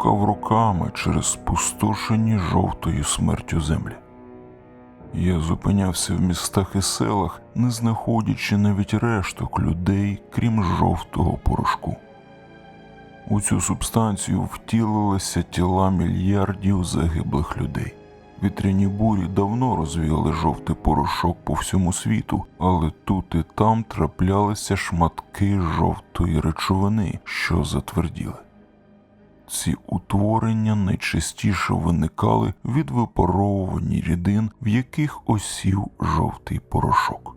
Блукав руками через спустошені жовтою смертю землі. Я зупинявся в містах і селах, не знаходячи навіть решток людей, крім жовтого порошку. У цю субстанцію втілилися тіла мільярдів загиблих людей. Вітряні бурі давно розвіяли жовтий порошок по всьому світу, але тут і там траплялися шматки жовтої речовини, що затверділи. Ці утворення найчастіше виникали від випаровування рідин, в яких осів жовтий порошок.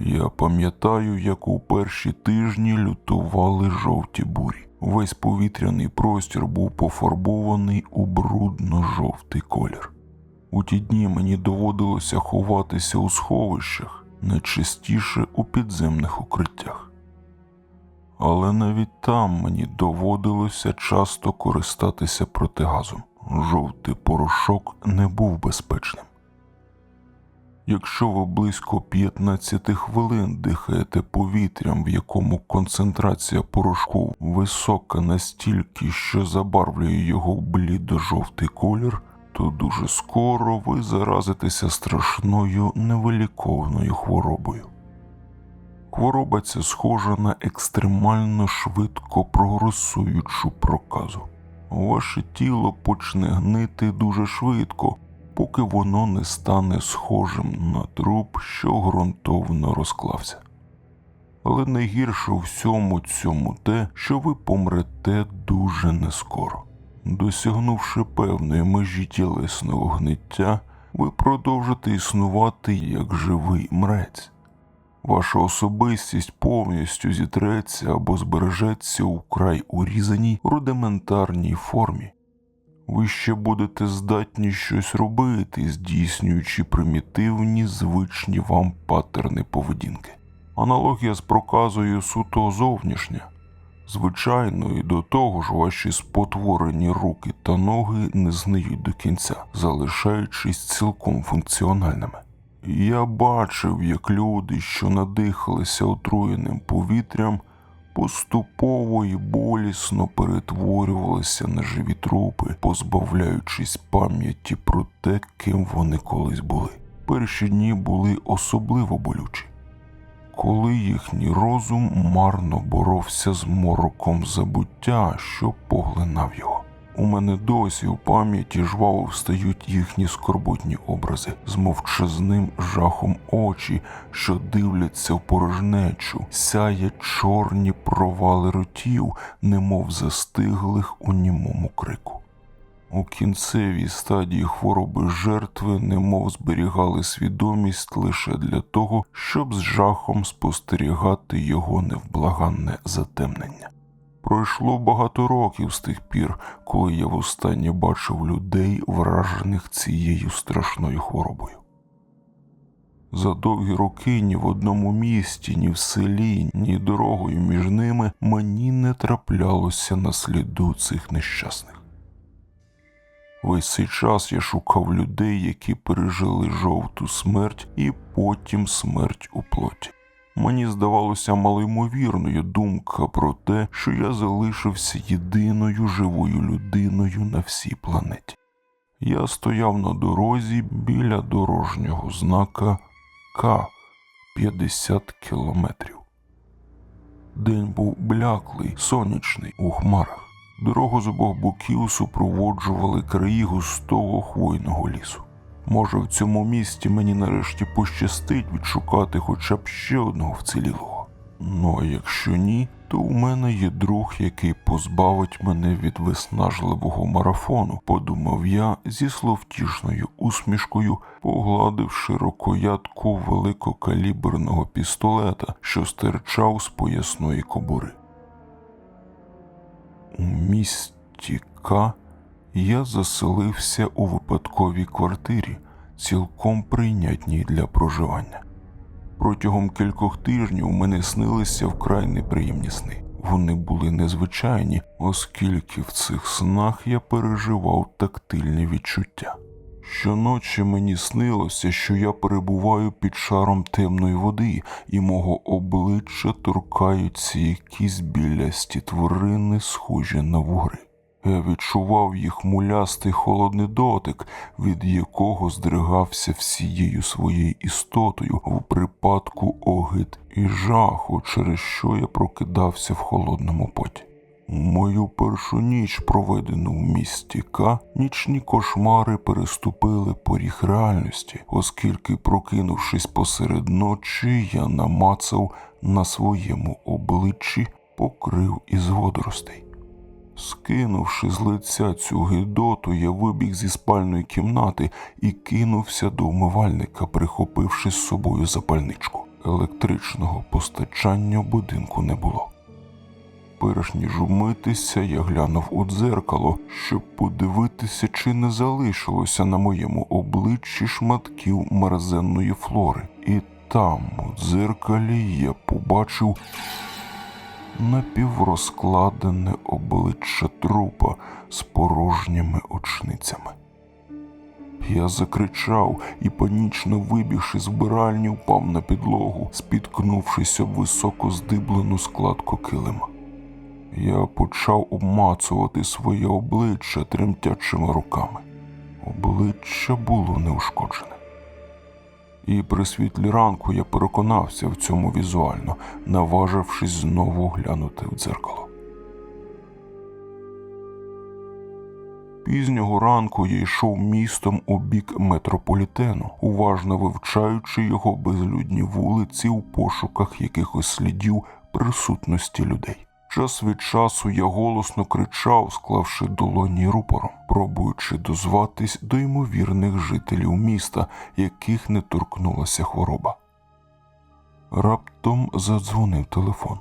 Я пам'ятаю, як у перші тижні лютували жовті бурі. Весь повітряний простір був пофарбований у брудно-жовтий колір. У ті дні мені доводилося ховатися у сховищах, найчастіше у підземних укриттях. Але навіть там мені доводилося часто користатися протигазом. Жовтий порошок не був безпечним. Якщо ви близько 15 хвилин дихаєте повітрям, в якому концентрація порошку висока настільки, що забарвлює його блідо-жовтий колір, то дуже скоро ви заразитеся страшною невиліковною хворобою. Хвороба ця схожа на екстремально швидко прогресуючу проказу. Ваше тіло почне гнити дуже швидко, поки воно не стане схожим на труп, що ґрунтовно розклався. Але найгірше у всьому цьому те, що ви помрете дуже нескоро. Досягнувши певної межі тілесного гниття, ви продовжите існувати як живий мрець. Ваша особистість повністю зітреться або збережеться у край урізаній рудиментарній формі. Ви ще будете здатні щось робити, здійснюючи примітивні звичні вам паттерни поведінки. Аналогія з проказою суто зовнішня. Звичайно, і до того ж ваші спотворені руки та ноги не зниють до кінця, залишаючись цілком функціональними. Я бачив, як люди, що надихалися отруєним повітрям, поступово і болісно перетворювалися на живі трупи, позбавляючись пам'яті про те, ким вони колись були. Перші дні були особливо болючі, коли їхній розум марно боровся з мороком забуття, що поглинав його. У мене досі у пам'яті жваво встають їхні скорботні образи з мовчазним жахом очі, що дивляться в порожнечу, сяє чорні провали ротів, немов застиглих у німому крику. У кінцевій стадії хвороби жертви немов зберігали свідомість лише для того, щоб з жахом спостерігати його невблаганне затемнення. Пройшло багато років з тих пір, коли я востаннє бачив людей, вражених цією страшною хворобою. За довгі роки ні в одному місті, ні в селі, ні дорогою між ними мені не траплялося на сліду цих нещасних. Весь цей час я шукав людей, які пережили жовту смерть і потім смерть у плоті. Мені здавалося малоймовірною думка про те, що я залишився єдиною живою людиною на всій планеті. Я стояв на дорозі біля дорожнього знака К 50 кілометрів. День був бляклий, сонячний у хмарах. Дорогу з обох боків супроводжували краї густого хвойного лісу. Може, в цьому місті мені нарешті пощастить відшукати хоча б ще одного вцілілого. Ну а якщо ні, то у мене є друг, який позбавить мене від виснажливого марафону, подумав я зі словтішною усмішкою, погладивши рукоятку великокаліберного пістолета, що стирчав з поясної кобури. У місті К я заселився у випадковій квартирі, цілком прийнятній для проживання. Протягом кількох тижнів мене снилися вкрай неприємні сни. Вони були незвичайні, оскільки в цих снах я переживав тактильні відчуття. Щоночі мені снилося, що я перебуваю під шаром темної води, і мого обличчя торкаються якісь білясті тварини, схожі на вугри. Я відчував їх мулястий холодний дотик, від якого здригався всією своєю істотою в припадку огид і жаху, через що я прокидався в холодному поті. Мою першу ніч, проведену в місті К, нічні кошмари переступили поріг реальності, оскільки, прокинувшись посеред ночі, я намацав на своєму обличчі покрив із водоростей. Скинувши з лиця цю гидоту, я вибіг зі спальної кімнати і кинувся до умивальника, прихопивши з собою запальничку. Електричного постачання будинку не було. Перш ніж умитися, я глянув у дзеркало, щоб подивитися, чи не залишилося на моєму обличчі шматків мерзенної флори. І там, у дзеркалі, я побачив напіврозкладене обличчя трупа з порожніми очницями. Я закричав і, панічно вибігши з вбиральні, впав на підлогу, спіткнувшись об високо здиблену складку килима. Я почав обмацувати своє обличчя тремтячими руками. Обличчя було неушкоджене. І при світлі ранку я переконався в цьому візуально, наважившись знову глянути в дзеркало. Пізнього ранку я йшов містом у бік метрополітену, уважно вивчаючи його безлюдні вулиці у пошуках якихось слідів присутності людей. Час від часу я голосно кричав, склавши долоні рупором, пробуючи дозватись до ймовірних жителів міста, яких не торкнулася хвороба. Раптом задзвонив телефон.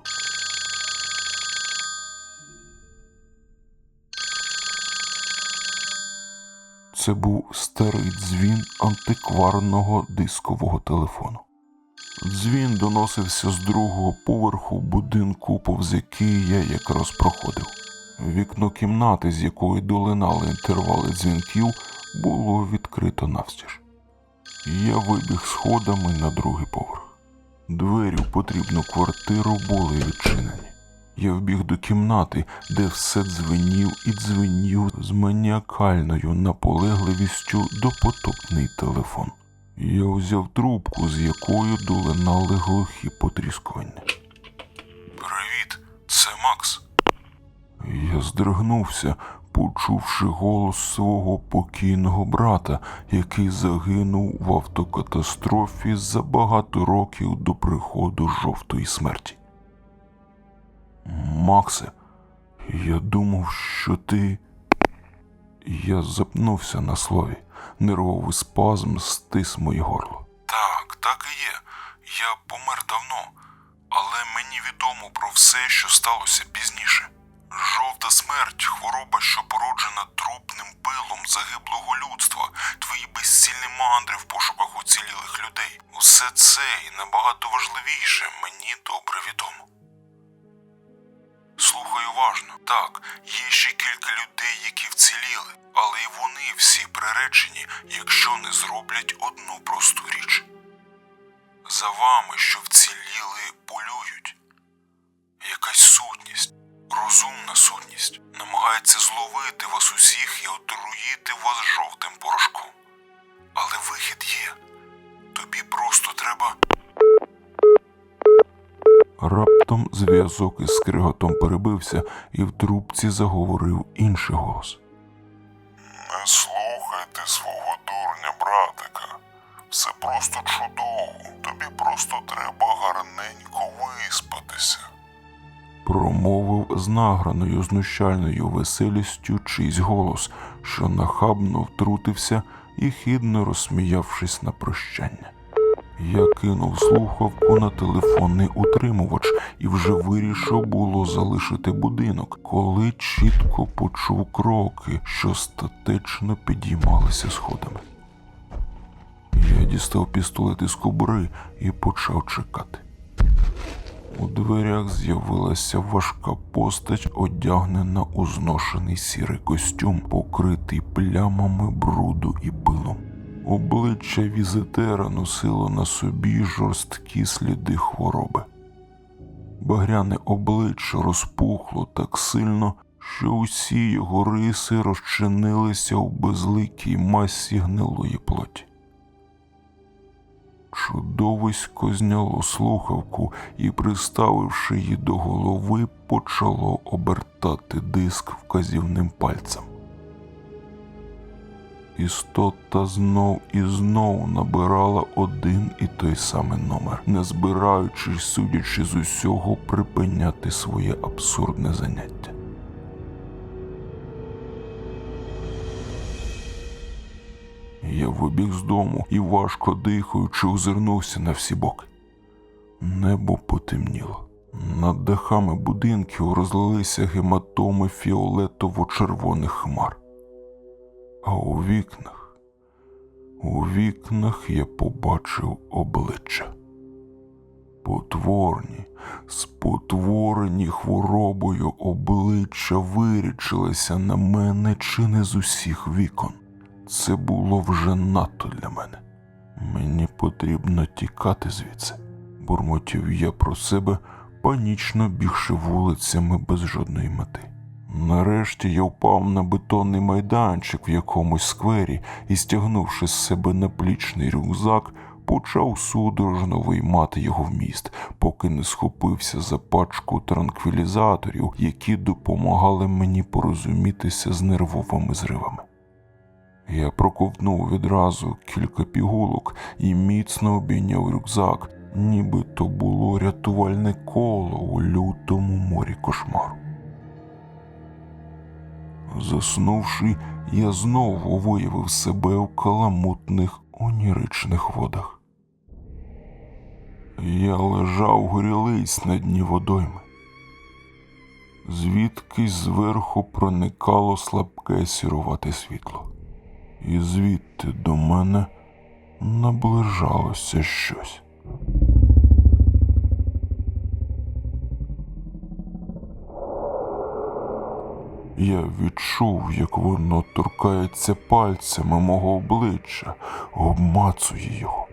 Це був старий дзвін антикварного дискового телефону. Дзвін доносився з другого поверху будинку, повз який я якраз проходив. Вікно кімнати, з якої долинали інтервали дзвінків, було відкрито навстіж. Я вибіг сходами на другий поверх. Двері в потрібну квартиру були відчинені. Я вбіг до кімнати, де все дзвенів і дзвенів з маніакальною наполегливістю допотопний телефон. Я взяв трубку, з якою долинали глухі потріскування. Привіт, це Макс. Я здригнувся, почувши голос свого покійного брата, який загинув в автокатастрофі за багато років до приходу жовтої смерті. Максе, я думав, що ти. Я запнувся на слові. Нервовий спазм стис моє горло. Так, так і є. Я помер давно, але мені відомо про все, що сталося пізніше. Жовта смерть, хвороба, що породжена трупним пилом загиблого людства, твої безцільні мандри в пошуках уцілілих людей. Усе це і набагато важливіше мені добре відомо. Слухай уважно. Так, є ще кілька людей, які вціліли, але й вони всі приречені, якщо не зроблять одну просту річ. За вами, що вціліли, полюють. Якась сутність, розумна сутність, намагається зловити вас усіх і отруїти вас жовтим порошком. Але вихід є. Тобі просто треба. Раптом зв'язок із скриготом перебився, і в трубці заговорив інший голос. Не слухайте свого дурня, братика. Все просто чудово. Тобі просто треба гарненько виспатися. Промовив з награною знущальною веселістю чийсь голос, що нахабно втрутився і хідно розсміявшись на прощання. Я кинув слухавку на телефонний утримувач і вже вирішив було залишити будинок, коли чітко почув кроки, що статечно підіймалися сходами. Я дістав пістолет із кобури і почав чекати. У дверях з'явилася важка постать, одягнена у зношений сірий костюм, покритий плямами бруду і пилом. Обличчя візитера носило на собі жорсткі сліди хвороби. Багряне обличчя розпухло так сильно, що усі його риси розчинилися у безликій масі гнилої плоті. Чудовисько зняло слухавку і, приставивши її до голови, почало обертати диск вказівним пальцем. Істота знов і знов набирала один і той самий номер, не збираючись, судячи з усього, припиняти своє абсурдне заняття. Я вибіг з дому і, важко дихаючи, озирнувся на всі боки. Небо потемніло. Над дахами будинків розлилися гематоми фіолетово-червоних хмар. А у вікнах, у вікнах я побачив обличчя. Потворні, спотворені хворобою обличчя вирічилися на мене чи не з усіх вікон. Це було вже надто для мене. Мені потрібно тікати звідси, бурмотів я про себе, панічно бігши вулицями без жодної мети. Нарешті я впав на бетонний майданчик в якомусь сквері і, стягнувши з себе наплічний рюкзак, почав судорожно виймати його в міст, поки не схопився за пачку транквілізаторів, які допомагали мені порозумітися з нервовими зривами. Я проковтнув відразу кілька пігулок і міцно обійняв рюкзак, ніби то було рятувальне коло у лютому морі кошмару. Заснувши, я знову виявив себе в каламутних оніричних водах. Я лежав горілиць на дні водойми. Звідкись зверху проникало слабке сірувате світло, і звідти до мене наближалося щось. Я відчув, як воно торкається пальцями мого обличчя, обмацує його.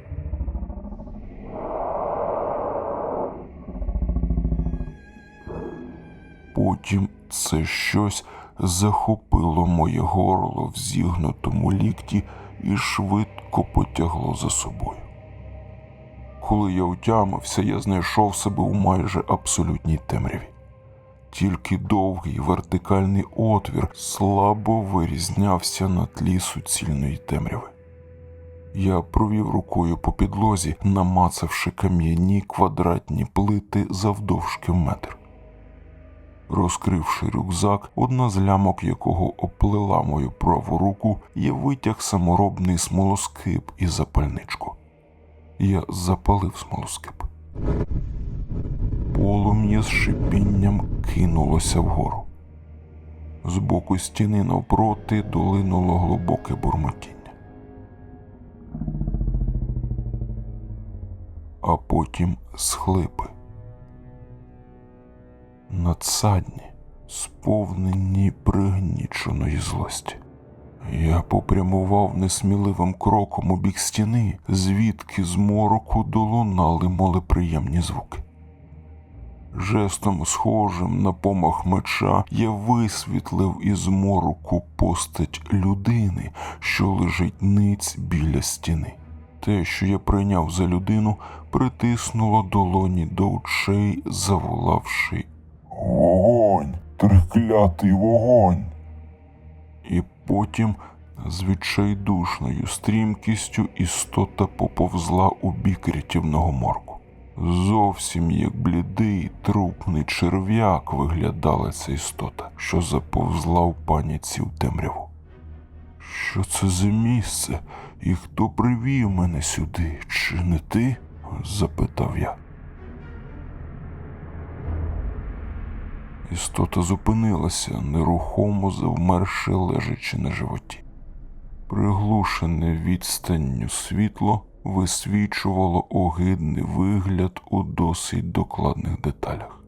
Потім це щось захопило моє горло в зігнутому лікті і швидко потягло за собою. Коли я утямився, я знайшов себе у майже абсолютній темряві. Тільки довгий вертикальний отвір слабо вирізнявся на тлі суцільної темряви. Я провів рукою по підлозі, намацавши кам'яні квадратні плити завдовжки метр. Розкривши рюкзак, одна з лямок якого оплела мою праву руку, я витяг саморобний смолоскип і запальничку. Я запалив смолоскип. Полум'я з шипінням кинулося вгору. З боку стіни навпроти долинуло глибоке бурмотіння. А потім схлипи. Надсадні, сповнені пригніченої злості. Я попрямував несміливим кроком у бік стіни, звідки з мороку долунали молеприємні звуки. Жестом, схожим на помах меча, я висвітлив із мороку постать людини, що лежить ниць біля стіни. Те, що я прийняв за людину, притиснуло долоні до очей, заволавши Вогонь, триклятий вогонь. І потім з відчайдушною стрімкістю істота поповзла у бік рятівного морку. Зовсім як блідий трупний черв'як виглядала ця істота, що заповзла в паніці в темряву. Що це за місце? І хто привів мене сюди? Чи не ти? запитав я. Істота зупинилася, нерухомо завмерши лежачи на животі. Приглушене відстанню світло висвічувало огидний вигляд у досить докладних деталях.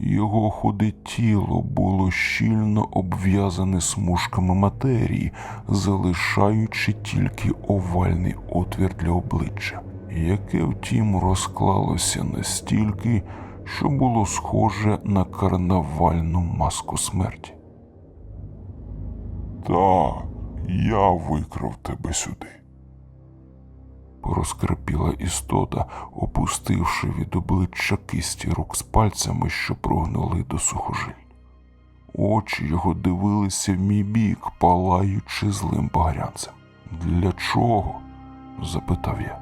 Його худе тіло було щільно обв'язане смужками матерії, залишаючи тільки овальний отвір для обличчя, яке, втім, розклалося настільки, що було схоже на карнавальну маску смерті. Так, я викрав тебе сюди. Порозкрипіла істота, опустивши від обличчя кисті рук з пальцями, що прогнули до сухожиль. Очі його дивилися в мій бік, палаючи злим багрянцем. Для чого? запитав я.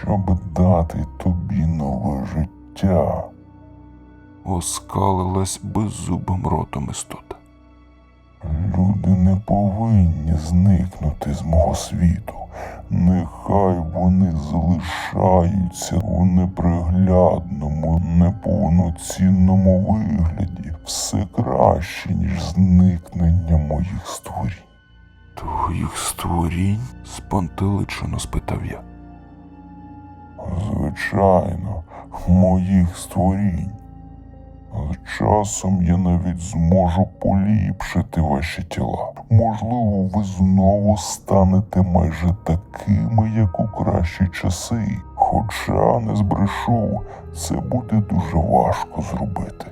Щоб дати тобі нове життя. Оскалилась беззубим ротом істота. Люди не повинні зникнути з мого світу. Нехай вони залишаються у неприглядному, неповноцінному вигляді все краще, ніж зникнення моїх створінь. Твоїх створінь? спантеличено спитав я. Звичайно, моїх створінь. З часом я навіть зможу поліпшити ваші тіла. Можливо, ви знову станете майже такими, як у кращі часи. Хоча не збрешу, це буде дуже важко зробити.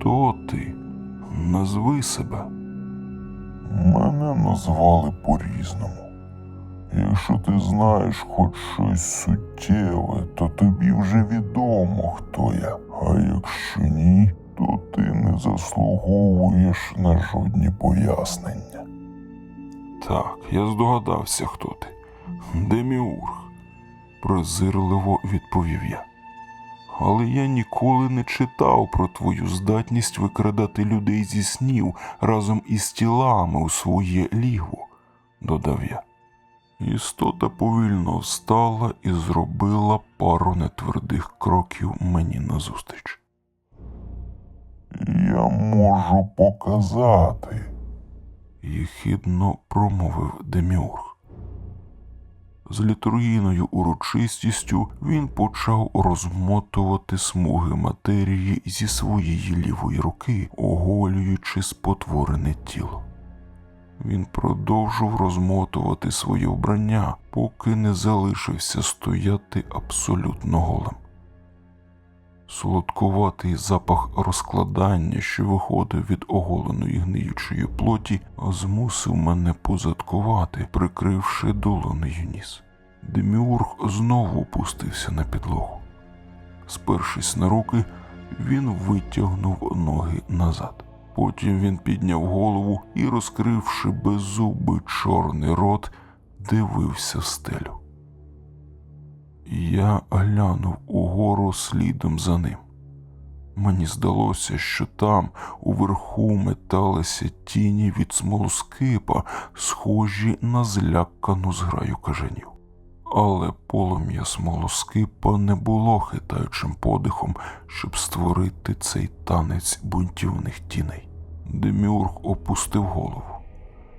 Хто ти? Назви себе. Мене назвали по-різному. Якщо ти знаєш хоч щось суттєве, то тобі вже відомо, хто я. А якщо ні, то ти не заслуговуєш на жодні пояснення. Так, я здогадався, хто ти. Деміург, презирливо відповів я. Але я ніколи не читав про твою здатність викрадати людей зі снів разом із тілами у своє лігво, додав я. Істота повільно встала і зробила пару нетвердих кроків мені назустріч. Я можу показати, єхідно промовив Деміург. З літургійною урочистістю він почав розмотувати смуги матерії зі своєї лівої руки, оголюючи спотворене тіло. Він продовжив розмотувати своє вбрання, поки не залишився стояти абсолютно голим. Солодкуватий запах розкладання, що виходив від оголеної гниючої плоті, змусив мене позадкувати, прикривши долонею ніс. Деміург знову опустився на підлогу. Спершись на руки, він витягнув ноги назад. Потім він підняв голову і, розкривши беззубий чорний рот, дивився в стелю. Я глянув угору слідом за ним. Мені здалося, що там уверху металися тіні від смолоскипа, схожі на злякану зграю кажанів. Але полум'я смолоскипа не було хитаючим подихом, щоб створити цей танець бунтівних тіней. Деміург опустив голову.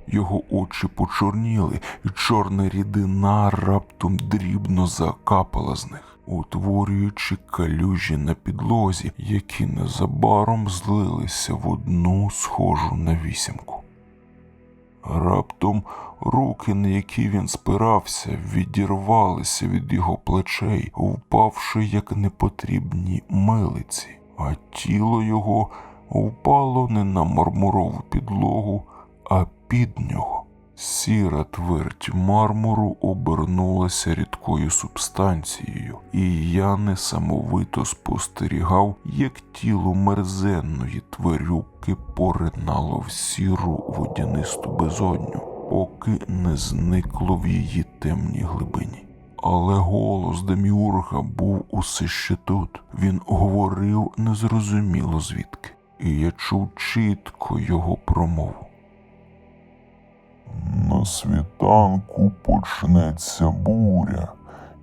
Його очі почорніли, і чорна рідина раптом дрібно закапала з них, утворюючи калюжі на підлозі, які незабаром злилися в одну схожу на вісімку. Раптом руки, на які він спирався, відірвалися від його плечей, впавши як непотрібні милиці, а тіло його впало не на мармурову підлогу, а під нього. Сіра твердь мармуру обернулася рідкою субстанцією, і я несамовито спостерігав, як тіло мерзенної тварюки поринало в сіру водянисту безодню, поки не зникло в її темній глибині. Але голос Деміурга був усе ще тут. Він говорив незрозуміло звідки, і я чув чітко його промову. На світанку почнеться буря,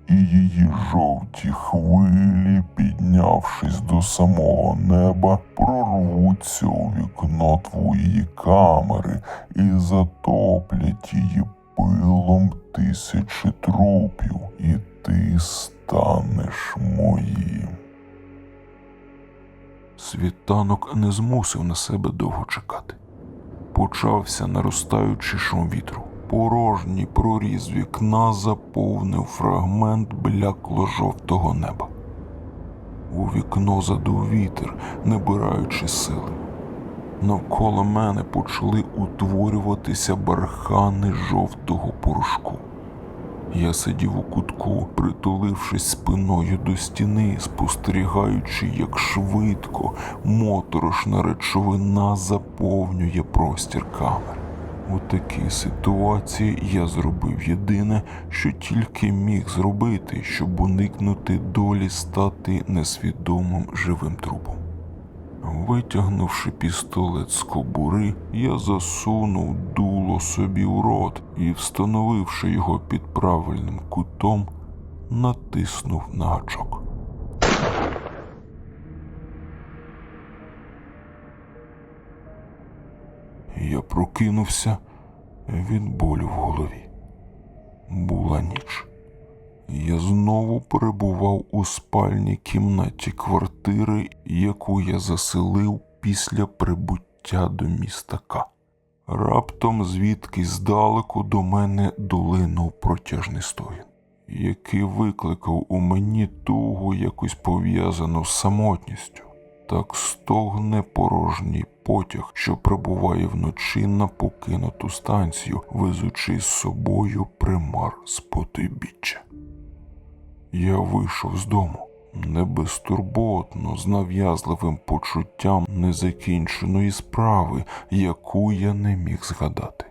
і її жовті хвилі, піднявшись до самого неба, прорвуться у вікно твоєї камери і затоплять її пилом тисячі трупів, і ти станеш моїм. Світанок не змусив на себе довго чекати почався наростаючий шум вітру. Порожній проріз вікна заповнив фрагмент блякло жовтого неба. У вікно задув вітер, набираючи сили. Навколо мене почали утворюватися бархани жовтого порошку. Я сидів у кутку, притулившись спиною до стіни, спостерігаючи, як швидко моторошна речовина заповнює простір камер. У такій ситуації я зробив єдине, що тільки міг зробити, щоб уникнути долі стати несвідомим живим трупом. Витягнувши пістолет з кобури, я засунув дуло собі у рот і, встановивши його під правильним кутом, натиснув на гачок. Я прокинувся від болю в голові. Була ніч. Я знову перебував у спальній кімнаті квартири, яку я заселив після прибуття до міста К. Раптом звідки здалеку до мене долинув протяжний стогін, який викликав у мені тугу якось пов'язану з самотністю. Так стогне порожній потяг, що прибуває вночі на покинуту станцію, везучи з собою примар з потойбіччя. Я вийшов з дому не безтурботно, з нав'язливим почуттям незакінченої справи, яку я не міг згадати.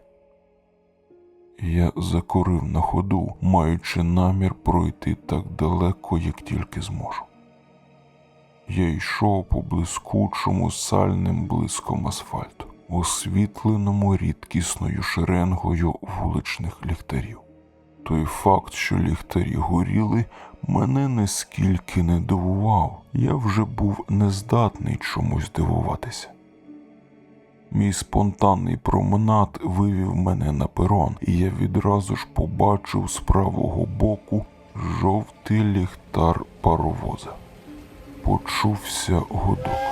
Я закурив на ходу, маючи намір пройти так далеко, як тільки зможу. Я йшов по блискучому сальним блиском асфальту, освітленому рідкісною шеренгою вуличних ліхтарів. Той факт, що ліхтарі горіли, мене нескільки не дивував, я вже був нездатний чомусь дивуватися. Мій спонтанний променад вивів мене на перон, і я відразу ж побачив з правого боку жовтий ліхтар паровоза. Почувся гудок.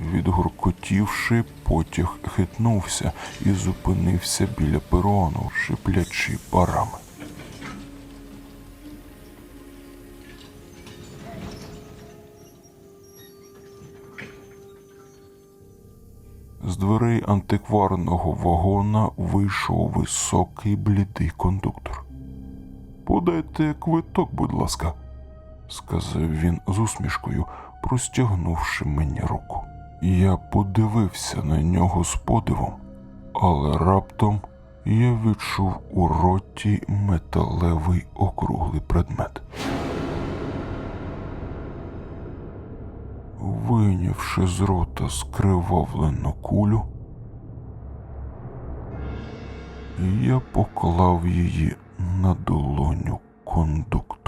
Відгуркотівши, потяг хитнувся і зупинився біля перону, шиплячи парами. З дверей антикварного вагона вийшов високий блідий кондуктор. Подайте квиток, будь ласка, сказав він з усмішкою, простягнувши мені руку. Я подивився на нього з подивом, але раптом я відчув у роті металевий округлий предмет. Вийнявши з рота скривавлену кулю, я поклав її на долоню кондуктора.